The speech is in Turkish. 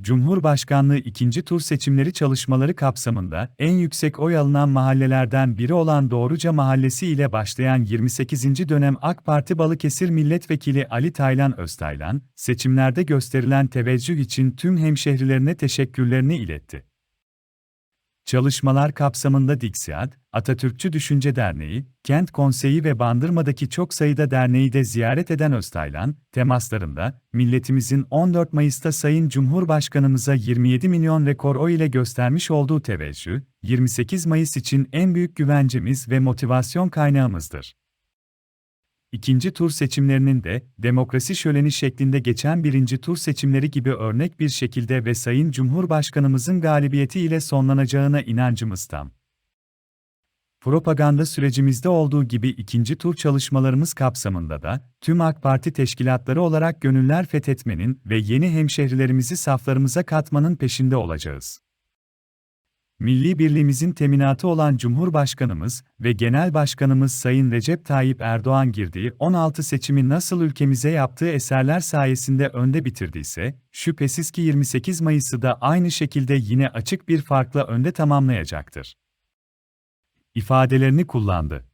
Cumhurbaşkanlığı ikinci tur seçimleri çalışmaları kapsamında en yüksek oy alınan mahallelerden biri olan Doğruca Mahallesi ile başlayan 28. dönem AK Parti Balıkesir Milletvekili Ali Taylan Öztaylan, seçimlerde gösterilen teveccüh için tüm hemşehrilerine teşekkürlerini iletti. Çalışmalar kapsamında Diksiyat, Atatürkçü Düşünce Derneği, Kent Konseyi ve Bandırma'daki çok sayıda derneği de ziyaret eden Öztaylan, temaslarında, milletimizin 14 Mayıs'ta Sayın Cumhurbaşkanımıza 27 milyon rekor oy ile göstermiş olduğu teveccüh, 28 Mayıs için en büyük güvencemiz ve motivasyon kaynağımızdır. İkinci tur seçimlerinin de demokrasi şöleni şeklinde geçen birinci tur seçimleri gibi örnek bir şekilde ve Sayın Cumhurbaşkanımızın galibiyeti ile sonlanacağına inancımız tam. Propaganda sürecimizde olduğu gibi ikinci tur çalışmalarımız kapsamında da tüm AK Parti teşkilatları olarak gönüller fethetmenin ve yeni hemşehrilerimizi saflarımıza katmanın peşinde olacağız. Milli birliğimizin teminatı olan Cumhurbaşkanımız ve Genel Başkanımız Sayın Recep Tayyip Erdoğan girdiği 16 seçimi nasıl ülkemize yaptığı eserler sayesinde önde bitirdiyse, şüphesiz ki 28 Mayıs'ı da aynı şekilde yine açık bir farkla önde tamamlayacaktır. ifadelerini kullandı.